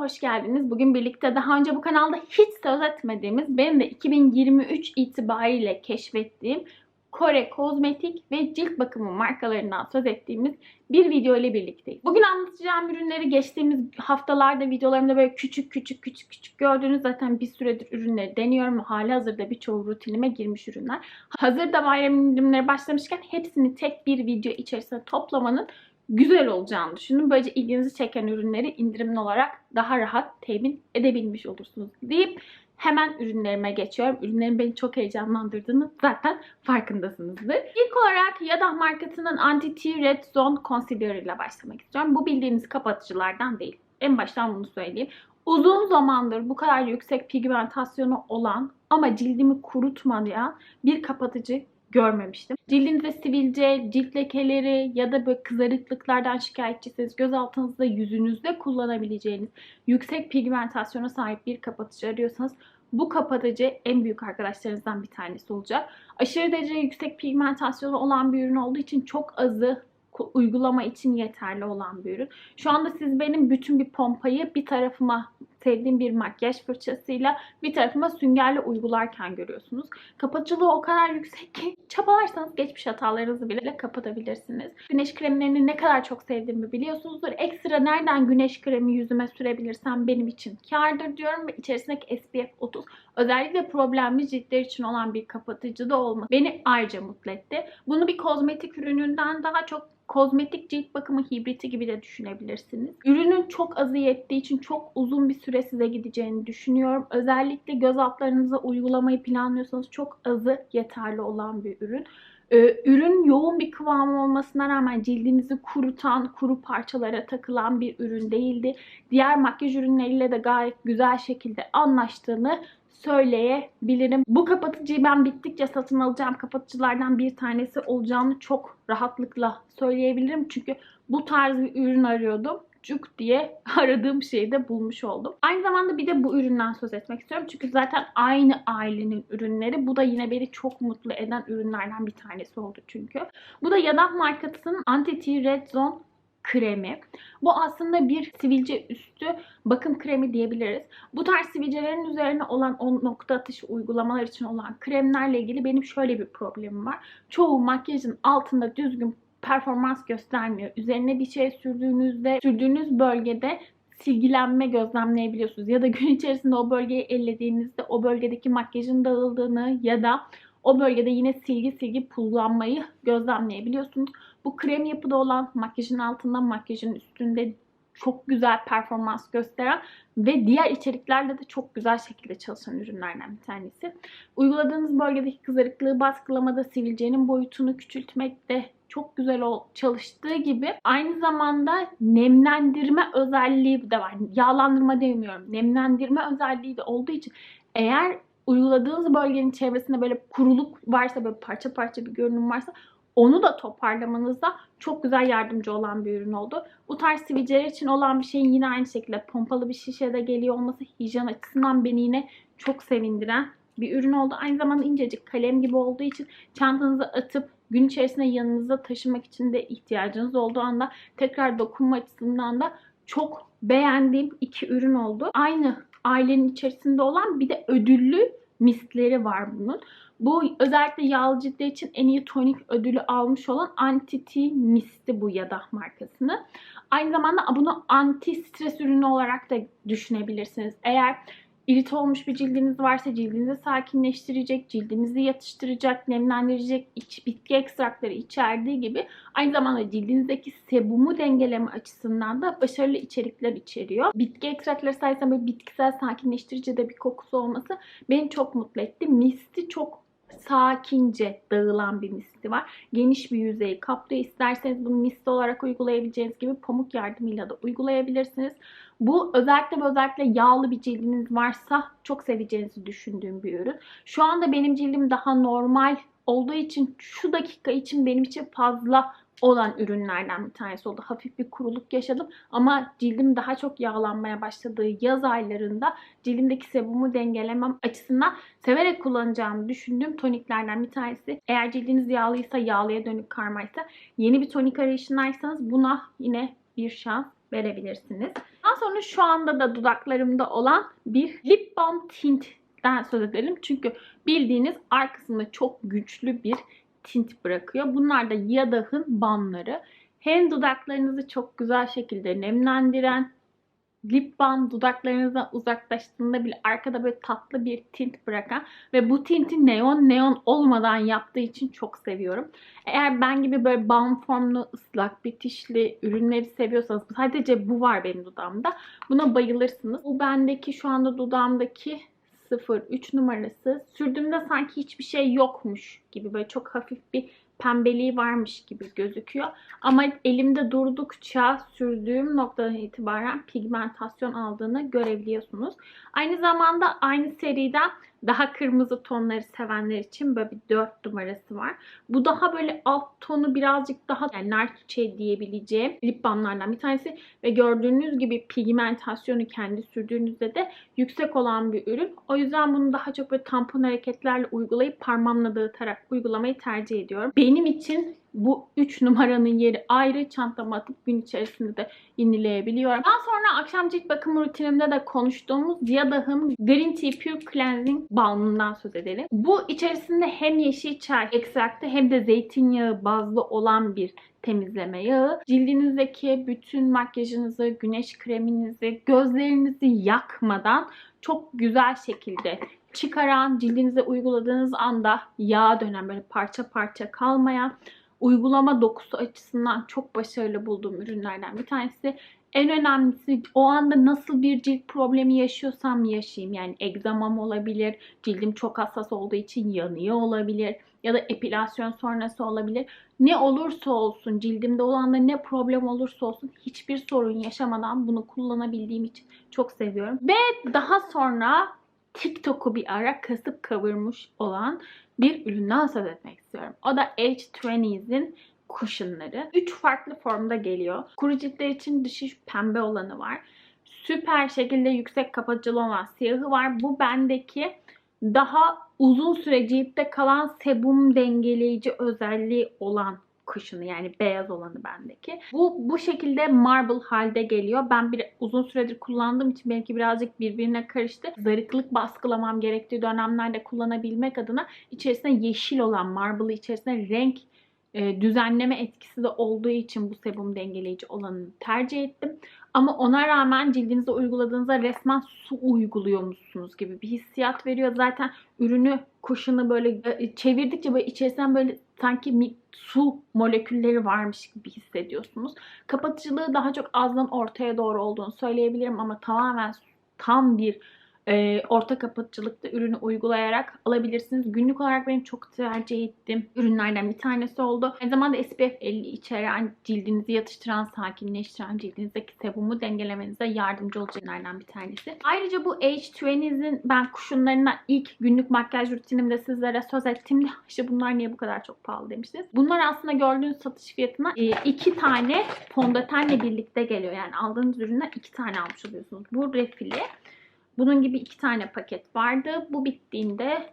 hoş geldiniz. Bugün birlikte daha önce bu kanalda hiç söz etmediğimiz, benim de 2023 itibariyle keşfettiğim Kore kozmetik ve cilt bakımı markalarından söz ettiğimiz bir video ile birlikteyiz. Bugün anlatacağım ürünleri geçtiğimiz haftalarda videolarımda böyle küçük küçük küçük küçük gördüğünüz zaten bir süredir ürünleri deniyorum hali hazırda birçoğu rutinime girmiş ürünler. Hazırda bayram indirimleri başlamışken hepsini tek bir video içerisinde toplamanın güzel olacağını düşündüm. Böylece ilginizi çeken ürünleri indirimli olarak daha rahat temin edebilmiş olursunuz deyip hemen ürünlerime geçiyorum. Ürünlerin beni çok heyecanlandırdığını zaten farkındasınızdır. İlk olarak Yadah markasının Anti-T Red Zone Concealer ile başlamak istiyorum. Bu bildiğiniz kapatıcılardan değil. En baştan bunu söyleyeyim. Uzun zamandır bu kadar yüksek pigmentasyonu olan ama cildimi kurutmayan bir kapatıcı görmemiştim. Cildinizde sivilce, cilt lekeleri ya da böyle kızarıklıklardan şikayetçisiniz, göz altınızda, yüzünüzde kullanabileceğiniz yüksek pigmentasyona sahip bir kapatıcı arıyorsanız bu kapatıcı en büyük arkadaşlarınızdan bir tanesi olacak. Aşırı derece yüksek pigmentasyonu olan bir ürün olduğu için çok azı uygulama için yeterli olan bir ürün. Şu anda siz benim bütün bir pompayı bir tarafıma sevdiğim bir makyaj fırçasıyla bir tarafıma süngerle uygularken görüyorsunuz. Kapatıcılığı o kadar yüksek ki çabalarsanız geçmiş hatalarınızı bile kapatabilirsiniz. Güneş kremlerini ne kadar çok sevdiğimi biliyorsunuzdur. Ekstra nereden güneş kremi yüzüme sürebilirsem benim için kârdır diyorum ve içerisindeki SPF 30 özellikle problemli ciltler için olan bir kapatıcı da olması beni ayrıca mutlu etti. Bunu bir kozmetik ürününden daha çok kozmetik cilt bakımı hibriti gibi de düşünebilirsiniz. Ürünün çok azı yettiği için çok uzun bir süre size gideceğini düşünüyorum. Özellikle göz altlarınıza uygulamayı planlıyorsanız çok azı yeterli olan bir ürün. Ee, ürün yoğun bir kıvamı olmasına rağmen cildinizi kurutan, kuru parçalara takılan bir ürün değildi. Diğer makyaj ürünleriyle de gayet güzel şekilde anlaştığını söyleyebilirim. Bu kapatıcıyı ben bittikçe satın alacağım kapatıcılardan bir tanesi olacağını çok rahatlıkla söyleyebilirim. Çünkü bu tarz bir ürün arıyordum cuk diye aradığım şeyi de bulmuş oldum. Aynı zamanda bir de bu üründen söz etmek istiyorum. Çünkü zaten aynı ailenin ürünleri. Bu da yine beni çok mutlu eden ürünlerden bir tanesi oldu çünkü. Bu da Yadah markasının Anti-T Red Zone kremi. Bu aslında bir sivilce üstü bakım kremi diyebiliriz. Bu tarz sivilcelerin üzerine olan o nokta atışı uygulamalar için olan kremlerle ilgili benim şöyle bir problemim var. Çoğu makyajın altında düzgün performans göstermiyor. Üzerine bir şey sürdüğünüzde, sürdüğünüz bölgede silgilenme gözlemleyebiliyorsunuz. Ya da gün içerisinde o bölgeyi ellediğinizde o bölgedeki makyajın dağıldığını ya da o bölgede yine silgi silgi pullanmayı gözlemleyebiliyorsunuz. Bu krem yapıda olan makyajın altında makyajın üstünde çok güzel performans gösteren ve diğer içeriklerle de çok güzel şekilde çalışan ürünlerden bir tanesi. Uyguladığınız bölgedeki kızarıklığı baskılamada sivilcenin boyutunu küçültmekte çok güzel çalıştığı gibi aynı zamanda nemlendirme özelliği de var. Yağlandırma demiyorum. Nemlendirme özelliği de olduğu için eğer uyguladığınız bölgenin çevresinde böyle kuruluk varsa böyle parça parça bir görünüm varsa onu da toparlamanızda çok güzel yardımcı olan bir ürün oldu. Bu tarz sivilceler için olan bir şeyin yine aynı şekilde pompalı bir şişede geliyor olması hijyen açısından beni yine çok sevindiren bir ürün oldu. Aynı zamanda incecik kalem gibi olduğu için çantanıza atıp gün içerisinde yanınızda taşımak için de ihtiyacınız olduğu anda tekrar dokunma açısından da çok beğendiğim iki ürün oldu. Aynı ailenin içerisinde olan bir de ödüllü mistleri var bunun. Bu özellikle yağlı ciltler için en iyi tonik ödülü almış olan Anti-T Mist'i bu Yadah markasını. Aynı zamanda bunu anti stres ürünü olarak da düşünebilirsiniz. Eğer İrit olmuş bir cildiniz varsa cildinizi sakinleştirecek, cildinizi yatıştıracak, nemlendirecek iç, bitki ekstrakları içerdiği gibi aynı zamanda cildinizdeki sebumu dengeleme açısından da başarılı içerikler içeriyor. Bitki ekstrakları sayesinde böyle bitkisel sakinleştirici de bir kokusu olması beni çok mutlu etti. Misti çok sakince dağılan bir misti var. Geniş bir yüzeyi kaplıyor. İsterseniz bunu misti olarak uygulayabileceğiniz gibi pamuk yardımıyla da uygulayabilirsiniz. Bu özellikle ve özellikle yağlı bir cildiniz varsa çok seveceğinizi düşündüğüm bir ürün. Şu anda benim cildim daha normal olduğu için şu dakika için benim için fazla olan ürünlerden bir tanesi oldu. Hafif bir kuruluk yaşadım ama cildim daha çok yağlanmaya başladığı yaz aylarında cildimdeki sebumu dengelemem açısından severek kullanacağımı düşündüğüm toniklerden bir tanesi. Eğer cildiniz yağlıysa, yağlıya dönük karmaysa, yeni bir tonik arayışındaysanız buna yine bir şans verebilirsiniz. Daha sonra şu anda da dudaklarımda olan bir lip balm tintten söz edelim. Çünkü bildiğiniz arkasında çok güçlü bir tint bırakıyor. Bunlar da Yadah'ın balmları. Hem dudaklarınızı çok güzel şekilde nemlendiren, lip balm dudaklarınızdan uzaklaştığında bile arkada böyle tatlı bir tint bırakan ve bu tinti neon neon olmadan yaptığı için çok seviyorum. Eğer ben gibi böyle balm formlu, ıslak, bitişli ürünleri seviyorsanız sadece bu var benim dudağımda. Buna bayılırsınız. Bu bendeki şu anda dudağımdaki 03 numarası. Sürdüğümde sanki hiçbir şey yokmuş gibi böyle çok hafif bir pembeliği varmış gibi gözüküyor. Ama elimde durdukça sürdüğüm noktadan itibaren pigmentasyon aldığını görebiliyorsunuz. Aynı zamanda aynı seriden daha kırmızı tonları sevenler için böyle bir 4 numarası var. Bu daha böyle alt tonu birazcık daha yani nar çiçeği diyebileceğim lip balmlardan bir tanesi. Ve gördüğünüz gibi pigmentasyonu kendi sürdüğünüzde de yüksek olan bir ürün. O yüzden bunu daha çok böyle tampon hareketlerle uygulayıp parmağımla dağıtarak uygulamayı tercih ediyorum. Benim için bu 3 numaranın yeri ayrı çantama atıp gün içerisinde de yenileyebiliyorum. Daha sonra akşam cilt bakım rutinimde de konuştuğumuz Yadah'ın Green Tea Pure Cleansing balmından söz edelim. Bu içerisinde hem yeşil çay ekstraktı hem de zeytinyağı bazlı olan bir temizleme yağı. Cildinizdeki bütün makyajınızı, güneş kreminizi, gözlerinizi yakmadan çok güzel şekilde çıkaran, cildinize uyguladığınız anda yağ dönen böyle parça parça kalmayan uygulama dokusu açısından çok başarılı bulduğum ürünlerden bir tanesi. En önemlisi o anda nasıl bir cilt problemi yaşıyorsam yaşayayım. Yani egzamam olabilir, cildim çok hassas olduğu için yanıyor olabilir ya da epilasyon sonrası olabilir. Ne olursa olsun cildimde olan da ne problem olursa olsun hiçbir sorun yaşamadan bunu kullanabildiğim için çok seviyorum. Ve daha sonra TikTok'u bir ara kasıp kavurmuş olan bir üründen söz etmek istiyorum. O da H20's'in cushionları. 3 farklı formda geliyor. Kuru ciltler için dışı pembe olanı var. Süper şekilde yüksek kapatıcılı olan siyahı var. Bu bendeki daha uzun süre ciltte kalan sebum dengeleyici özelliği olan kuşunu yani beyaz olanı bendeki. Bu bu şekilde marble halde geliyor. Ben bir uzun süredir kullandığım için belki birazcık birbirine karıştı. Zarıklık baskılamam gerektiği dönemlerde kullanabilmek adına içerisinde yeşil olan marble'ı içerisinde renk e, düzenleme etkisi de olduğu için bu sebum dengeleyici olanını tercih ettim. Ama ona rağmen cildinize uyguladığınızda resmen su uyguluyormuşsunuz gibi bir hissiyat veriyor. Zaten ürünü kuşunu böyle e, çevirdikçe böyle içerisinden böyle sanki su molekülleri varmış gibi hissediyorsunuz. Kapatıcılığı daha çok azdan ortaya doğru olduğunu söyleyebilirim ama tamamen tam bir e, orta kapatıcılıkta ürünü uygulayarak alabilirsiniz. Günlük olarak benim çok tercih ettiğim ürünlerden bir tanesi oldu. Aynı zamanda SPF 50 içeren, cildinizi yatıştıran, sakinleştiren, cildinizdeki sebumu dengelemenize yardımcı olacak ürünlerden bir tanesi. Ayrıca bu H20'nin ben kuşunlarına ilk günlük makyaj rutinimde sizlere söz ettiğimde işte bunlar niye bu kadar çok pahalı demiştiniz. Bunlar aslında gördüğünüz satış fiyatına e, iki tane fondötenle birlikte geliyor. Yani aldığınız üründen iki tane almış oluyorsunuz. Bu refili bunun gibi iki tane paket vardı. Bu bittiğinde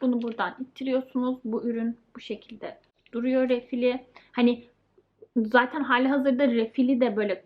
bunu buradan ittiriyorsunuz. Bu ürün bu şekilde duruyor refili. Hani zaten hali hazırda refili de böyle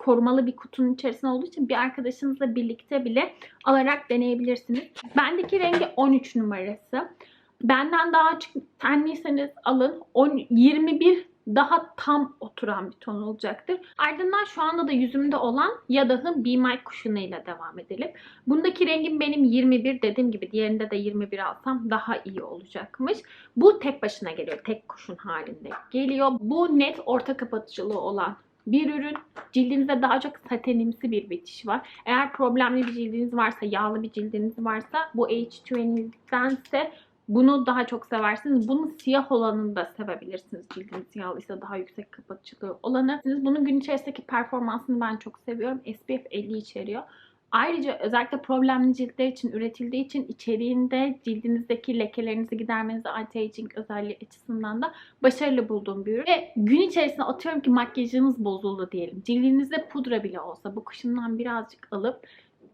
korumalı bir kutunun içerisinde olduğu için bir arkadaşınızla birlikte bile alarak deneyebilirsiniz. Bendeki rengi 13 numarası. Benden daha açık tenliyseniz alın. 10, 21 daha tam oturan bir ton olacaktır. Ardından şu anda da yüzümde olan Yadah'ın Be My ile devam edelim. Bundaki rengim benim 21 dediğim gibi diğerinde de 21 alsam daha iyi olacakmış. Bu tek başına geliyor. Tek kuşun halinde geliyor. Bu net orta kapatıcılığı olan bir ürün. Cildinizde daha çok satenimsi bir bitiş var. Eğer problemli bir cildiniz varsa, yağlı bir cildiniz varsa bu H2N'dense bunu daha çok seversiniz. Bunun siyah olanını da sevebilirsiniz. Cildiniz siyahıysa daha yüksek kapatıcılığı olanı. Siz bunun gün içerisindeki performansını ben çok seviyorum. SPF 50 içeriyor. Ayrıca özellikle problemli ciltler için üretildiği için içeriğinde cildinizdeki lekelerinizi gidermenize anti-aging özelliği açısından da başarılı bulduğum bir ürün. Ve gün içerisinde atıyorum ki makyajınız bozuldu diyelim. Cildinizde pudra bile olsa bu kışından birazcık alıp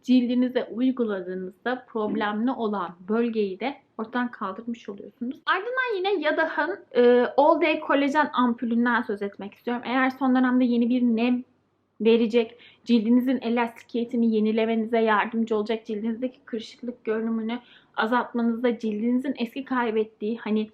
cildinize uyguladığınızda problemli olan bölgeyi de ortadan kaldırmış oluyorsunuz. Ardından yine Yadah'ın e, All Day Kolajen ampulünden söz etmek istiyorum. Eğer son dönemde yeni bir nem verecek. Cildinizin elastikiyetini yenilemenize yardımcı olacak. Cildinizdeki kırışıklık görünümünü azaltmanızda cildinizin eski kaybettiği hani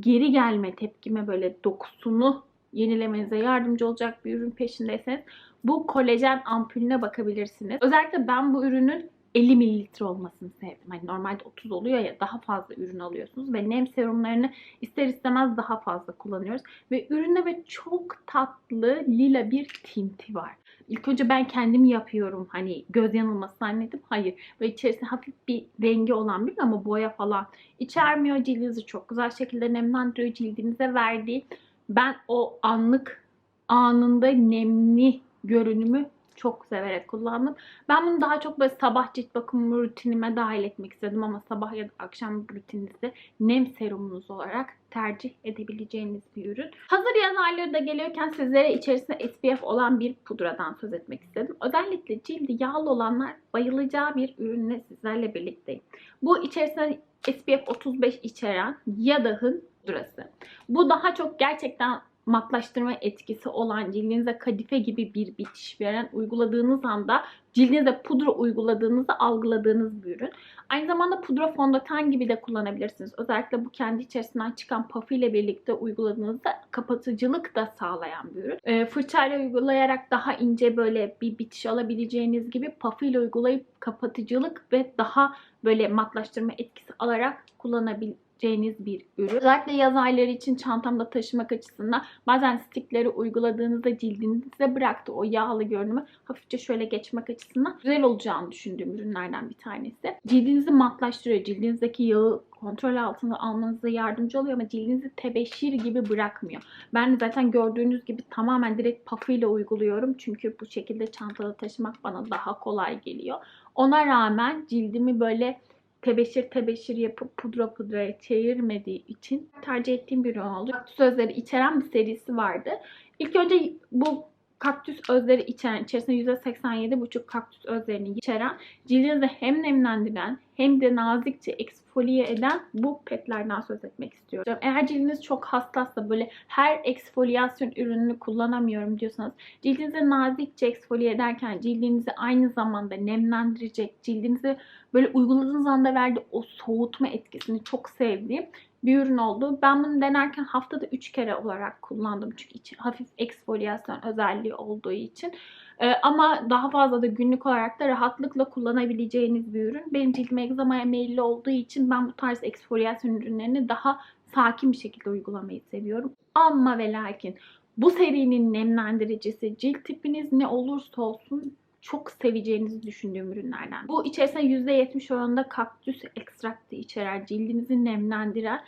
geri gelme tepkime böyle dokusunu yenilemenize yardımcı olacak bir ürün peşindeyseniz bu kolajen ampulüne bakabilirsiniz. Özellikle ben bu ürünün 50 mililitre olmasını sevdim. Hani normalde 30 oluyor ya daha fazla ürün alıyorsunuz ve nem serumlarını ister istemez daha fazla kullanıyoruz. Ve üründe ve çok tatlı lila bir tinti var. İlk önce ben kendim yapıyorum hani göz yanılması zannedip hayır. Ve içerisinde hafif bir rengi olan bir ama boya falan içermiyor. Cildinizi çok güzel şekilde nemlendiriyor. Cildinize verdiği ben o anlık anında nemli görünümü çok severek kullandım. Ben bunu daha çok böyle sabah cilt bakımı rutinime dahil etmek istedim ama sabah ya da akşam rutininizde nem serumunuz olarak tercih edebileceğiniz bir ürün. Hazır yaz ayları da geliyorken sizlere içerisinde SPF olan bir pudradan söz etmek istedim. Özellikle cildi yağlı olanlar bayılacağı bir ürünle sizlerle birlikteyim. Bu içerisinde SPF 35 içeren Yadah'ın pudrası. Bu daha çok gerçekten matlaştırma etkisi olan cildinize kadife gibi bir bitiş veren uyguladığınız anda cildinize pudra uyguladığınızda algıladığınız bir ürün. Aynı zamanda pudra fondöten gibi de kullanabilirsiniz. Özellikle bu kendi içerisinden çıkan pafı ile birlikte uyguladığınızda kapatıcılık da sağlayan bir ürün. E, fırçayla uygulayarak daha ince böyle bir bitiş alabileceğiniz gibi pafı ile uygulayıp kapatıcılık ve daha böyle matlaştırma etkisi alarak kullanabilirsiniz edeceğiniz bir ürün. Özellikle yaz ayları için çantamda taşımak açısından bazen stikleri uyguladığınızda cildinize bıraktı o yağlı görünümü hafifçe şöyle geçmek açısından güzel olacağını düşündüğüm ürünlerden bir tanesi. Cildinizi matlaştırıyor. Cildinizdeki yağı kontrol altında almanıza yardımcı oluyor ama cildinizi tebeşir gibi bırakmıyor. Ben zaten gördüğünüz gibi tamamen direkt pafıyla uyguluyorum. Çünkü bu şekilde çantada taşımak bana daha kolay geliyor. Ona rağmen cildimi böyle tebeşir tebeşir yapıp pudra pudraya çevirmediği için tercih ettiğim bir ürün oldu. Kaktüs özleri içeren bir serisi vardı. İlk önce bu kaktüs özleri içeren, içerisinde %87,5 kaktüs özlerini içeren, cildinizi hem nemlendiren hem de nazikçe eksfoliye eden bu petlerden söz etmek istiyorum. Eğer cildiniz çok hassassa böyle her eksfoliyasyon ürününü kullanamıyorum diyorsanız cildinizi nazikçe eksfoliye ederken cildinizi aynı zamanda nemlendirecek, cildinizi böyle uyguladığınız anda verdiği o soğutma etkisini çok sevdiğim bir ürün oldu. Ben bunu denerken haftada 3 kere olarak kullandım. Çünkü içi hafif eksfoliyasyon özelliği olduğu için. Ee, ama daha fazla da günlük olarak da rahatlıkla kullanabileceğiniz bir ürün. Benim cildim egzamaya meyilli olduğu için ben bu tarz eksfoliyasyon ürünlerini daha sakin bir şekilde uygulamayı seviyorum. Ama ve lakin bu serinin nemlendiricisi cilt tipiniz ne olursa olsun çok seveceğinizi düşündüğüm ürünlerden. Bu içerisinde %70 oranında kaktüs ekstraktı içeren, cildinizi nemlendiren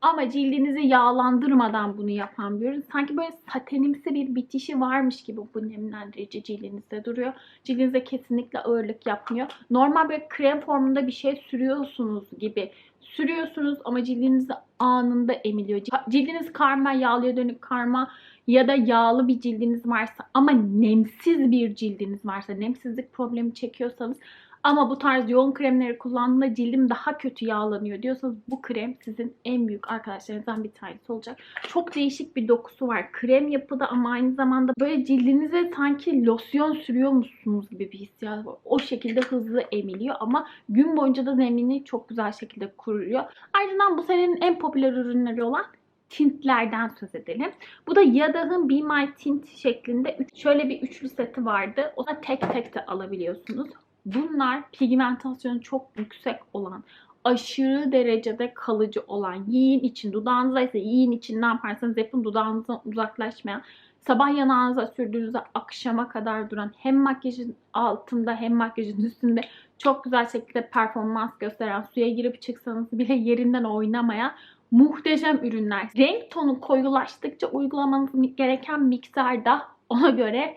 ama cildinizi yağlandırmadan bunu yapan bir ürün. Sanki böyle satenimsi bir bitişi varmış gibi bu nemlendirici cildinizde duruyor. Cildinize kesinlikle ağırlık yapmıyor. Normal bir krem formunda bir şey sürüyorsunuz gibi sürüyorsunuz ama cildinizi anında emiliyor. Cildiniz karma, yağlıya dönük karma ya da yağlı bir cildiniz varsa ama nemsiz bir cildiniz varsa, nemsizlik problemi çekiyorsanız ama bu tarz yoğun kremleri kullandığımda cildim daha kötü yağlanıyor diyorsanız bu krem sizin en büyük arkadaşlarınızdan bir tanesi olacak. Çok değişik bir dokusu var. Krem yapıda ama aynı zamanda böyle cildinize sanki losyon sürüyor musunuz gibi bir hissiyat var. O şekilde hızlı emiliyor ama gün boyunca da nemini çok güzel şekilde kuruyor. Ardından bu senenin en popüler ürünleri olan tintlerden söz edelim. Bu da Yadah'ın Be My Tint şeklinde şöyle bir üçlü seti vardı. O da tek tek de alabiliyorsunuz. Bunlar pigmentasyonu çok yüksek olan, aşırı derecede kalıcı olan, yiyin için, dudağınıza ise yiyin için ne yaparsanız yapın dudağınızdan uzaklaşmayan, sabah yanağınıza sürdüğünüzde akşama kadar duran hem makyajın altında hem makyajın üstünde çok güzel şekilde performans gösteren, suya girip çıksanız bile yerinden oynamayan muhteşem ürünler. Renk tonu koyulaştıkça uygulamanız gereken miktar da ona göre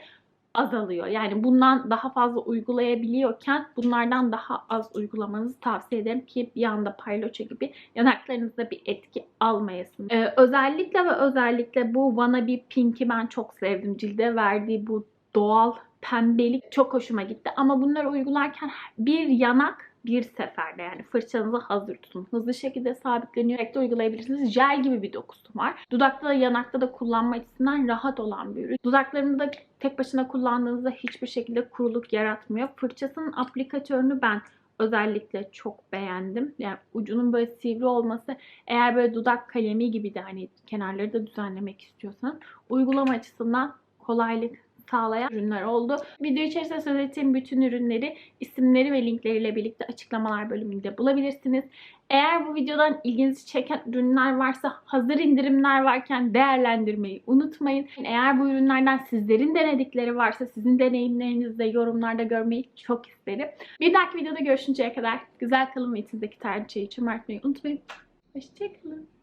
azalıyor. Yani bundan daha fazla uygulayabiliyorken bunlardan daha az uygulamanızı tavsiye ederim ki bir anda payloça gibi yanaklarınızda bir etki almayasın. Ee, özellikle ve özellikle bu Wannabe Pink'i ben çok sevdim. Cilde verdiği bu doğal pembelik çok hoşuma gitti. Ama bunları uygularken bir yanak bir seferde yani fırçanızı hazır tutun. Hızlı şekilde sabitleniyor. Rekte uygulayabilirsiniz. Jel gibi bir dokusu var. Dudakta da yanakta da kullanma açısından rahat olan bir ürün. Dudaklarınızda tek başına kullandığınızda hiçbir şekilde kuruluk yaratmıyor. Fırçasının aplikatörünü ben özellikle çok beğendim. Yani ucunun böyle sivri olması eğer böyle dudak kalemi gibi de hani kenarları da düzenlemek istiyorsanız uygulama açısından kolaylık sağlayan ürünler oldu. Video içerisinde söz ettiğim bütün ürünleri isimleri ve linkleriyle birlikte açıklamalar bölümünde bulabilirsiniz. Eğer bu videodan ilginizi çeken ürünler varsa hazır indirimler varken değerlendirmeyi unutmayın. Eğer bu ürünlerden sizlerin denedikleri varsa sizin deneyimlerinizi de yorumlarda görmeyi çok isterim. Bir dahaki videoda görüşünceye kadar güzel kalın ve içinizdeki tercih için unutmayın. Hoşçakalın.